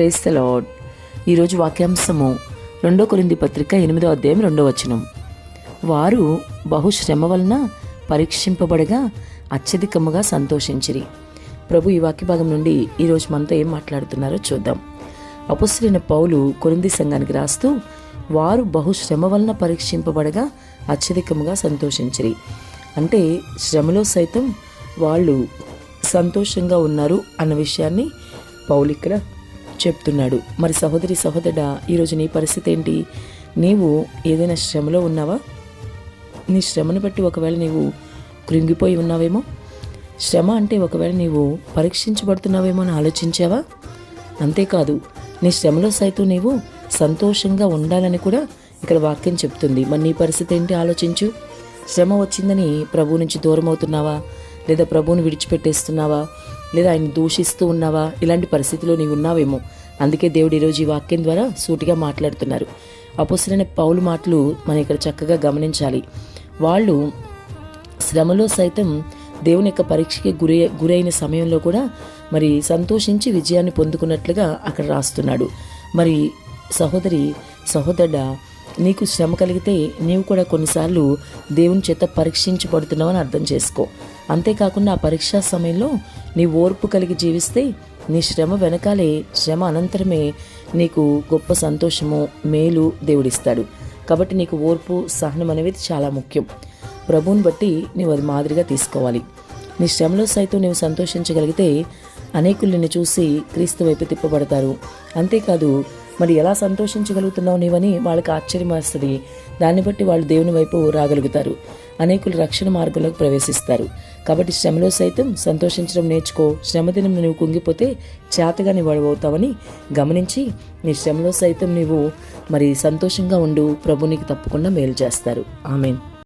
Praise the lord ఈరోజు వాక్యాంశము రెండో కొరింది పత్రిక ఎనిమిదో అధ్యాయం రెండో వచనం. వారు బహుశ్రమ వలన పరీక్షింపబడగా అత్యధికముగా సంతోషించిరి. ప్రభు ఈ వాక్య భాగం నుండి ఈరోజు మనతో ఏం మాట్లాడుతున్నారో చూద్దాం. అపుస్తులైన పౌలు కొరింది సంఘానికి రాస్తూ వారు బహుశ్రమ వలన పరీక్షింపబడగా అత్యధికముగా సంతోషించిరి. అంటే శ్రమలో సైతం వాళ్ళు సంతోషంగా ఉన్నారు అన్న విషయాన్ని పౌలు ఇక్కడ చెప్తున్నాడు. మరి సహోదరి సహోదరుడా ఈరోజు నీ పరిస్థితి ఏంటి? నీవు ఏదైనా శ్రమలో ఉన్నావా? నీ శ్రమను బట్టి ఒకవేళ నీవు కృంగిపోయి ఉన్నావేమో? శ్రమ అంటే ఒకవేళ నీవు పరీక్షించబడుతున్నావేమో అని ఆలోచించావా? అంతేకాదు నీ శ్రమలో సైతం నీవు సంతోషంగా ఉండాలని కూడా ఇక్కడ వాక్యం చెప్తుంది. మరి నీ పరిస్థితి ఏంటి? ఆలోచించు. శ్రమ వచ్చిందని ప్రభువు నుంచి దూరం అవుతున్నావా లేదా ప్రభువుని విడిచిపెట్టేస్తున్నావా? లేదా ఆయన దూషిస్తూ ఉన్నావా? ఇలాంటి పరిస్థితిలో నీవు ఉన్నావేమో. అందుకే దేవుడు ఈరోజు ఈ వాక్యం ద్వారా సూటిగా మాట్లాడుతున్నారు. అపోసరైన పౌలు మాటలు మనం ఇక్కడ చక్కగా గమనించాలి. వాళ్ళు శ్రమలో సైతం దేవుని యొక్క పరీక్షకి గురి గురైన సమయంలో కూడా మరి సంతోషించి విజయాన్ని పొందుకున్నట్లుగా అక్కడ రాస్తున్నాడు. మరి సహోదరి సహోదరుడ నీకు శ్రమ కలిగితే నీవు కూడా కొన్నిసార్లు దేవుని చేత పరీక్షించబడుతున్నావని అర్థం చేసుకో. అంతేకాకుండా ఆ పరీక్షా సమయంలో నీ ఓర్పు కలిగి జీవిస్తే నీ శ్రమ వెనకాలే శ్రమ అనంతరమే నీకు గొప్ప సంతోషము మేలు దేవుడిస్తాడు. కాబట్టి నీకు ఓర్పు సహనం అనేది చాలా ముఖ్యం. ప్రభువుని బట్టి నీవు అది మాదిరిగా తీసుకోవాలి. నీ శ్రమలో సైతం నీవు సంతోషించగలిగితే అనేకులు నిన్ను చూసి క్రీస్తు వైపు తిప్పబడతారు. అంతేకాదు మరి ఎలా సంతోషించగలుగుతున్నావు నీవని వాళ్ళకి ఆశ్చర్యం వేస్తుంది దాన్ని బట్టి వాళ్ళు దేవుని వైపు రాగలుగుతారు. అనేకులు రక్షణ మార్గంలోకి ప్రవేశిస్తారు. కాబట్టి శ్రమలో సైతం సంతోషించడం నేర్చుకో. శ్రమ దినం నువ్వు కుంగిపోతే చేతగా నీ అవుతావని గమనించి నీ శ్రమలో సైతం నీవు మరి సంతోషంగా ఉండు. ప్రభు నీకు తప్పకుండా మేలు చేస్తారు. ఆమెన్.